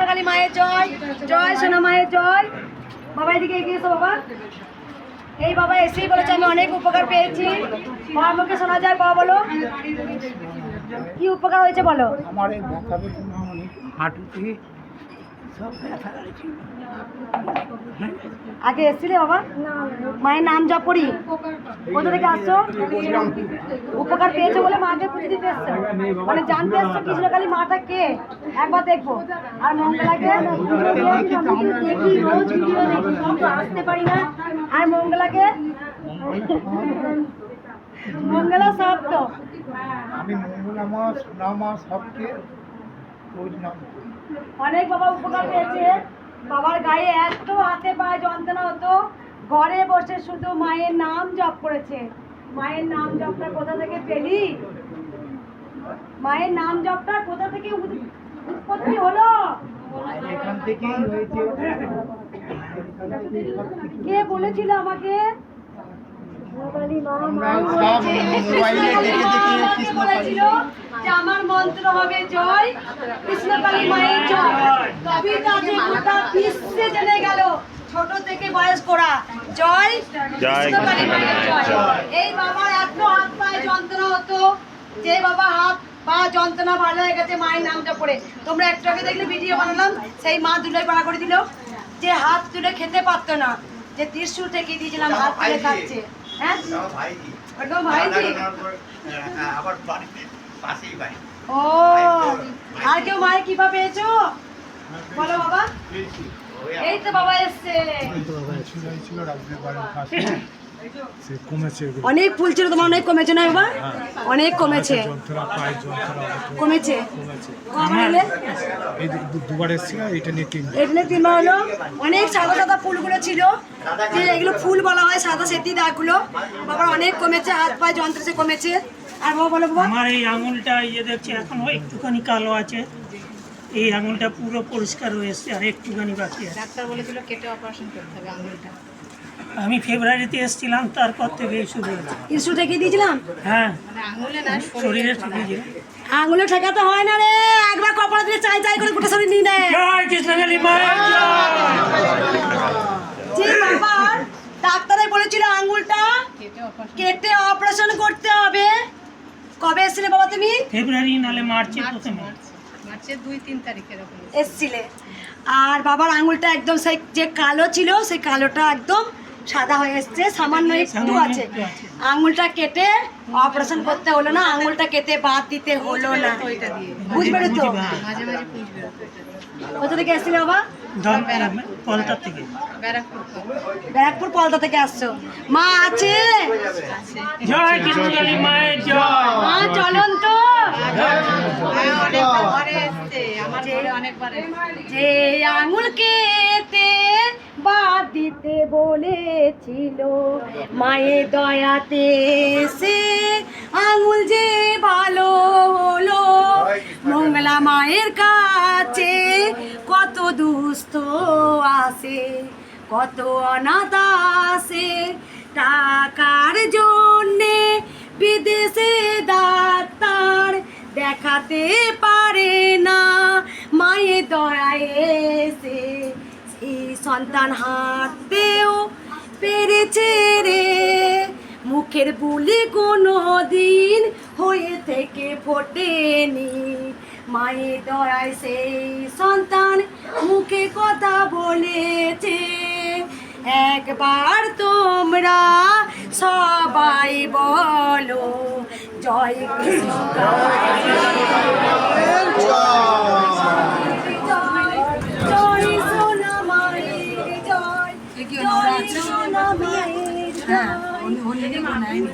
কৃষ্ণকালী মায়ের জয়। জয় সোনা মায়ের জয়। বাবা এদিকে এগিয়ে এসো বাবা। এই বাবা এসেই বলেছে আমি অনেক উপকার পেয়েছি। বাবা মুখে শোনা যায় বাবা বলো। কি উপকার হয়েছে বলো? আমার এই হাঁটুতে আগে এসেছিলে বাবা? মায়ের নাম জপ করি কোথা থেকে আসছো? উপকার পেয়েছ বলে মাকে দিতে এসছো। মানে জানতে এসছো কৃষ্ণকালী মাটা কে? একবার দেখব। আর মঙ্গলাকে দেখি রোজ দেখি আসতে পারি না আর মঙ্গলাকে মঙ্গলা সব তো আমি মঙ্গলামা সোনামা সবকে খোঁজ নাম করি অনেক বাবা উপকার পেয়েছে। বাবার গায়ে এত হাতে পায়ে যন্ত্রণা হতো। ঘরে বসে শুধু মায়ের নাম জপ করেছে। মায়ের নাম জপটা কোথা থেকে পেলি? মায়ের নাম জপটা কোথা থেকে উৎপত্তি হলো? এখান থেকেই হয়েছে। কে বলেছিল আমাকে? মোবাইলে দেখে দেখে কৃষ্ণ বলেছিল? যে আমার মন্ত্র হবে জয় কৃষ্ণকালী মায়ের জয়। তবেই তো আজকে গোটা বিশ্বে জেনে গেল ছোট থেকে বয়স করা জয় জয় কৃষ্ণকালী মায়ের জয়। জয়। এই বাবার এত হাত পায়ে যন্ত্রণা হতো যে বাবা হাত পা যন্ত্রণা ভালো হয়ে গেছে মায়ের নামটা পড়ে। তোমরা একটু আগে দেখলে ভিডিও বানালাম সেই মা দুলাই পাড়া করে দিল যে হাত তুলে খেতে পারতো না যে ত্রিশুল থেকে দিয়েছিলাম হাত তুলে খাচ্ছে হ্যাঁ? একদম ভাইজি। আবার বাড়িতে। পাশেই বাড়ি। ও, আর কেউ মায়ের কৃপা পেয়েছ? বলো বাবা। এই তো বাবা এসছে। অনেক ফুল ছিল তোমার অনেক কমেছে না বাবা? অনেক কমেছে। কমেছে। অনেক সাদা সাদা ফুলগুলো ছিল। যে এগুলো ফুল বলা হয়, সাদা সেতি দাগগুলো। বাবার অনেক কমেছে হাত পায়ে যন্ত্রসে কমেছে। আর বাবা বলো বাবা। আমার এই আঙুলটা ইয়ে দেখছি এখনও একটুখানি কালো আছে। এই আঙুলটা পুরো পরিষ্কার হয়ে এসছে আর একটুখানি বাকি আছে। ডাক্তার বলেছিল কেটে অপারেশন করতে হবে আঙুলটা। আমি ফেব্রুয়ারিতে এসেছিলাম তারপর থেকেই শুরু হয়েছে। ইস্যু থেকে দিয়েছিলাম? হ্যাঁ। মানে শরীরে আঙুলে ঠেকাতে হয় না রে। একবার কপালে দিলে চাই চাই করে গোটা শরীর নিয়ে নেয়। জয় কৃষ্ণকালী মায়ের জয়। ডাক্তারে বলেছিল আঙুলটা কেটে অপারেশন করতে কবে এসেছিলে বাবা তুমি? ফেব্রুয়ারি নালে মার্চে প্রথমে। মার্চের দুই তিন তারিখ এরকম এসছিলে। আর বাবার আঙুলটা একদম সেই যে কালো ছিল সেই কালোটা একদম সাদা হয়ে এসছে। সামান্য একটু আছে। আঙুলটা কেটে অপারেশন করতে হলো না আঙুলটা কেটে বাদ দিতে হলো না। বুঝবে তো। কোথা থেকে এসছিলে বাবা? থেকে। ব্যারাকপুর পলতা থেকে আসছো। মা আছে? জয় কৃষ্ণকালী মায়ের জয়। মা চলন তো যে আঙুল বাদ দিতে বলেছিল মায়ের দয়াতে সে আঙুল যে দুস্থ আসে কত অনাথ আসে টাকার জন্যে বিদেশে ডাক্তার দেখাতে পারে না। মায়ের দয়ায় এসে সন্তান হাঁটতেও পেরেছে রে। মুখের বুলি কোনো দিন হয়ে থেকে ফোটেনি। মায়ের দয়ায় সেই সন্তান মুখে কথা বলেছে। একবার তোমরা সবাই বলো জয় কৃষ্ণ। জয় সোনা মায়ের জয়